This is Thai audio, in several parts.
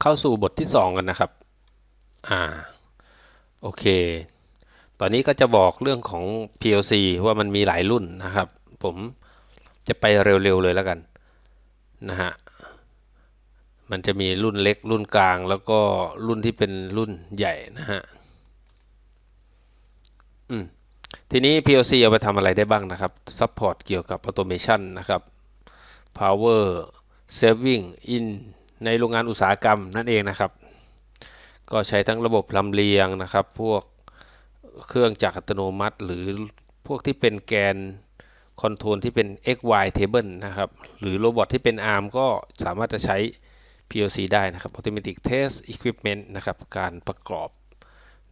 เข้าสู่บทที่ 2 กันนะครับ อ่า โอเค ตอนนี้ก็จะบอกเรื่องของ PLC ว่ามันมีหลายรุ่นนะครับ ผมจะไปเร็วๆเลยแล้วกันนะฮะ มันจะมีรุ่นเล็กรุ่นกลางแล้วก็รุ่นที่เป็นรุ่นใหญ่นะฮะ อืม ทีนี้ PLC เอาไปทำอะไรได้บ้างนะครับ Support เกี่ยวกับ Automation นะครับ Power Saving in ในโรงงานอุตสาหกรรมนั่นเองนะครับ ก็ใช้ทั้งระบบลำเลียงนะครับ พวกเครื่องจักรอัตโนมัติ หรือพวกที่เป็นแกนคอนโทรลที่เป็น XY table นะครับ หรือโรบอทที่เป็น ARM ก็สามารถจะใช้ PLC ได้นะครับ Automatic Test Equipment นะครับ การประกอบ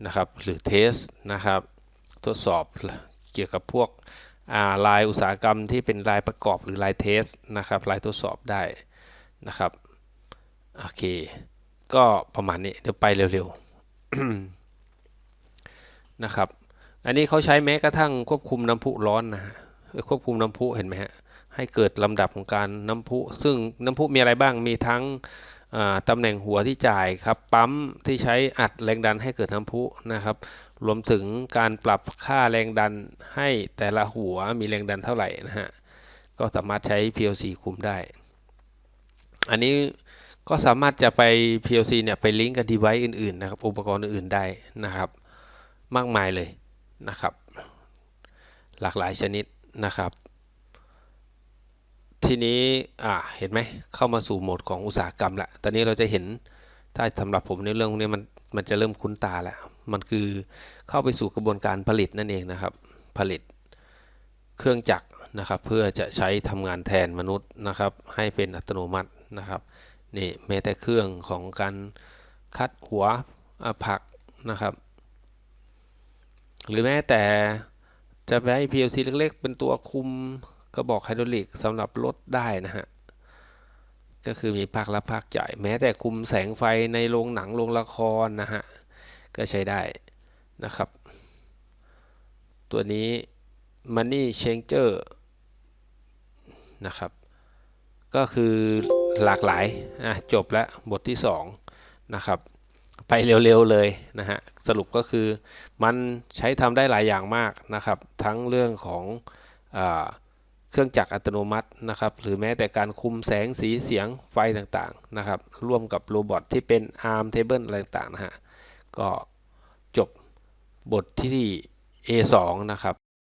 นะครับ หรือ Test นะครับ ทดสอบเกี่ยวกับพวกลายอุตสาหกรรมที่เป็นลายประกอบหรือลายเทสนะครับลายทดสอบได้นะครับ โอเค ก็ประมาณนี้เดี๋ยวไปเร็วๆนะครับ อันนี้เขาใช้แม้กระทั่งควบคุมน้ำพุร้อนนะควบคุมน้ำพุเห็นไหมฮะให้เกิดลำดับของการน้ำพุ ซึ่งน้ำพุมีอะไรบ้างมีทั้งตำแหน่งหัวที่จ่ายครับปั๊มที่ใช้อัดแรงดันให้เกิดน้ำพุนะครับ รวมถึงการปรับค่าแรงดันให้แต่ละหัวมีแรงดันเท่าไหร่นะฮะก็สามารถใช้ PLC คุมได้ อันนี้ ก็สามารถจะไป PLC เนี่ยไปลิงก์กับ device อื่นๆนะครับ อุปกรณ์อื่นๆได้นะครับ มากมายเลยนะครับ หลากหลายชนิดนะครับ ทีนี้อ่าเห็นไหมเข้ามาสู่โหมดของอุตสาหกรรมละตอนนี้เราจะเห็นถ้าสำหรับผมในเรื่องนี้มันมันจะเริ่มคุ้นตาแล้ว มันคือเข้าไปสู่กระบวนการผลิตนั่นเองนะครับ ผลิตเครื่องจักรนะครับ เพื่อจะใช้ทำงานแทนมนุษย์นะครับ ให้เป็นอัตโนมัตินะครับ นี่แม้แต่เครื่องของการคัดหัวผักนะครับ หรือแม้แต่จะไปให้ PLC เล็กๆ เป็นตัวคุมกระบอกไฮดรอลิกสำหรับรถได้นะฮะ ก็คือมีภาครับภาคจ่ายแม้แต่คุมแสงไฟในโรงหนังโรงละครนะฮะ ก็ใช้ได้นะครับ ตัวนี้ Money Changer นะครับ ก็คือ หลากหลายอะจบแล้วบทที่2นะครับไปเร็วๆเลยนะฮะสรุปก็คือมันใช้ทำได้หลายอย่างมากนะครับ ทั้งเรื่องของอเครื่องจักรอัตโนมัตินะครับ หรือแม้แต่การคุมแสงสีเสียงไฟต่างๆนะครับ ร่วมกับโรบอทที่เป็น ARM Table อะไรต่างๆนะฮะก็จบบทที่ A2 นะครับ